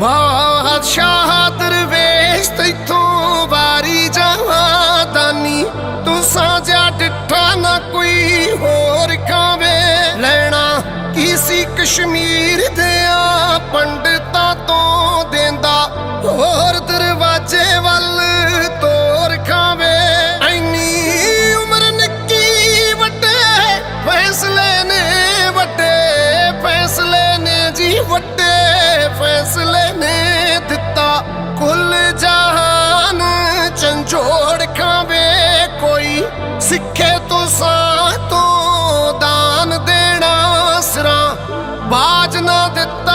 ਬਾਦਸ਼ਾਹ ਦਰਵੇਸ਼, ਤੈਥੋਂ ਵਾਰੀ ਜਹਾਦਾਨੀ ਤੂੰ ਸਾਜਾ ਡਿੱਠਾ ਨਾ ਕੋਈ ਹੋਰ ਖਾਵੇ। ਲੈਣਾ ਕੀ ਕਸ਼ਮੀਰ ਦੇ ਆ ਤੋਂ? ਸਿੱਖੇ ਤੂੰ ਸਾ ਤੂੰ ਦਾਨ ਦੇਣਾ ਸਰਾ ਬਾਜ ਨਾ ਦਿੱਤਾ